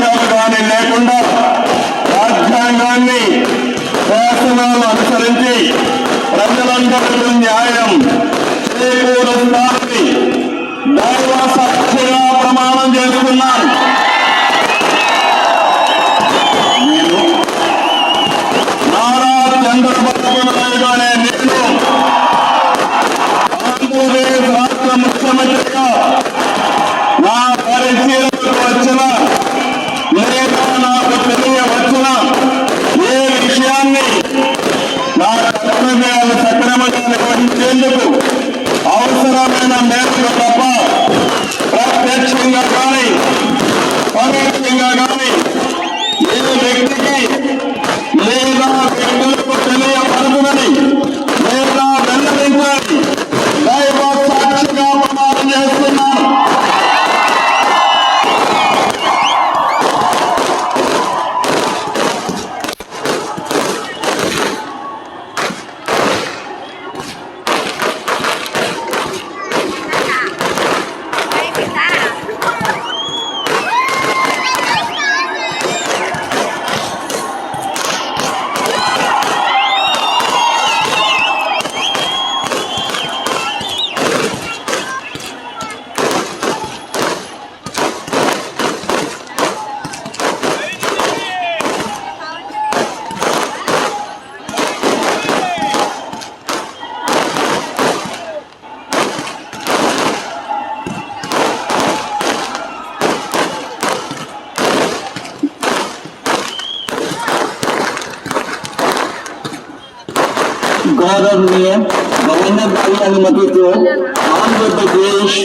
రాగద్వేషాలు లేకుండా రాజ్యాంగాన్ని శాసనాలు అనుసరించి ప్రజలందరికీ న్యాయం అనుమతితో ఆంధ్రప్రదేశ్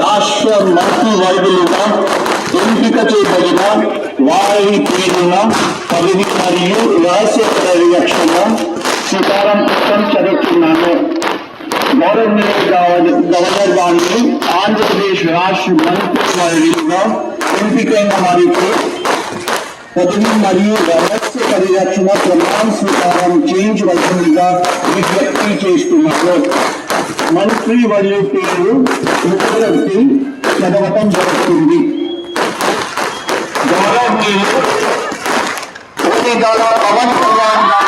రాష్ట్ర మంత్రివర్గులుగా ఎంపిక చేయబడిన వారి పేరున పదవి మరియు రహస్య పరిరక్షణ స్వీకారం కోసం చదువుతున్నాను. గవర్నర్ గవర్నర్ గారిని ఆంధ్రప్రదేశ్ రాష్ట్ర మంత్రివర్గులుగా ఎంపికైన వారికి పదవి మరియు రహస్య పరిరక్షణ ప్రమాణ స్వీకారం చేయించవలసిందిగా విజ్ఞప్తి చేస్తున్నారు మంత్రి మరియు పేరు ముఖ్యమంత్రి చదవటం జరుగుతుంది గౌరవనీయులు పోటీదాల పవన్ కళ్యాణ్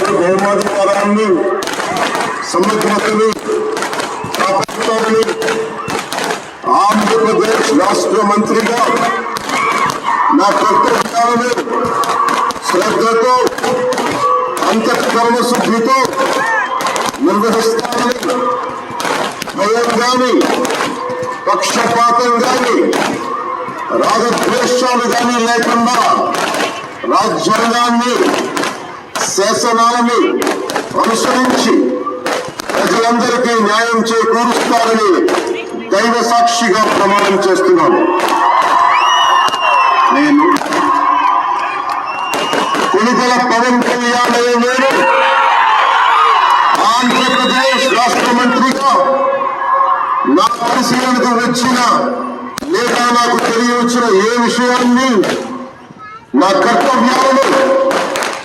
భారతదేశ సార్వభౌమాధికారాన్ని సమగ్రతని కాపాడుతానని ఆంధ్రప్రదేశ్ రాష్ట్ర మంత్రిగా నా కర్తవ్యాలను శ్రద్ధతో అంతఃకరణ శుద్ధితో నిర్వహిస్తానని భయం గాని పక్షపాతం గాని రాగద్వేషాలు గాని లేకుండా రాజ్యాంగాన్ని శాసనాలని అనుసరించి ప్రజలందరికీ న్యాయం చేకూరుస్తారని దైవ సాక్షిగా ప్రమాణం చేస్తున్నాను. నేను కొనుగోల పవన్ కళ్యాణ్ నేను ఆంధ్రప్రదేశ్ రాష్ట్ర మంత్రిగా నా పరిశీలనకు వచ్చిన లేదా నాకు తెలియవచ్చిన ఏ విషయాన్ని నా కర్తవ్యాలను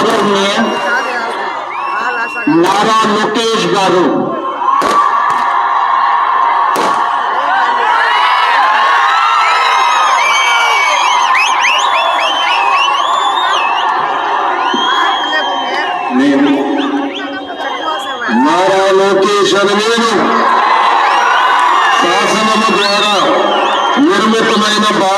గౌరవనీయ నారా లోకేష్ గారు. నేను నారా లోకేష్ అని నేను శాసనము ద్వారా నిర్మితమైన భారత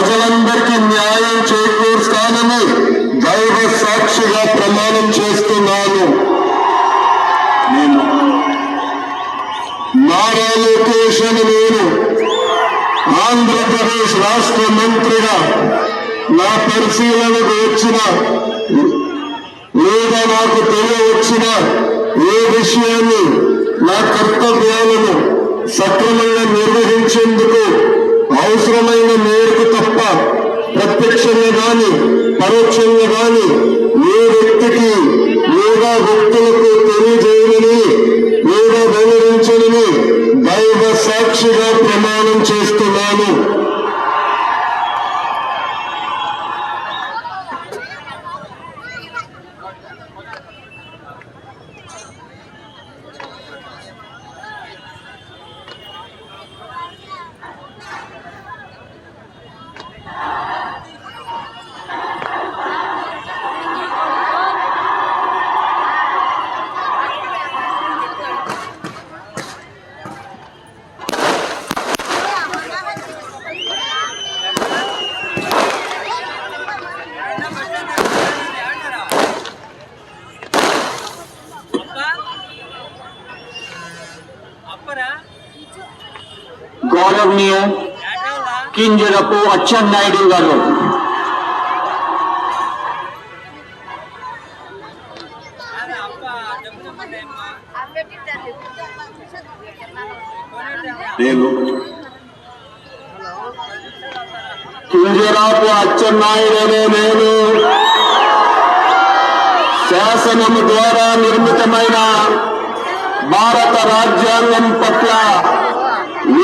ప్రజలందరికీ న్యాయం చేకూరుస్తానని దైవ సాక్షిగా ప్రమాణం చేస్తున్నాను. నారా లోకేష్ అని నేను ఆంధ్రప్రదేశ్ రాష్ట్ర మంత్రిగా నా పరిశీలనకు వచ్చిన లేదా నాకు తెలియవచ్చిన ఏ విషయాన్ని నా కర్తవ్యాలను సక్రమంగా నిర్వహించేందుకు అవసరమైన మేర ప్రత్యక్షంగా గాని పరోక్షంగా గాని ఏ వ్యక్తికి లేదా వ్యక్తులకు తెలియజేయనని లేదా వెల్లడించనని దైవ సాక్షిగా ప్రమాణం చేస్తున్నాను. గౌరవనీయ కింజరపు అచ్చెన్నాయుడు గారు. నేను కింజరాపు అచ్చెన్నాయుడు నేను శాసనము ద్వారా నిర్మితమైన భారత రాజ్యాంగం పట్ల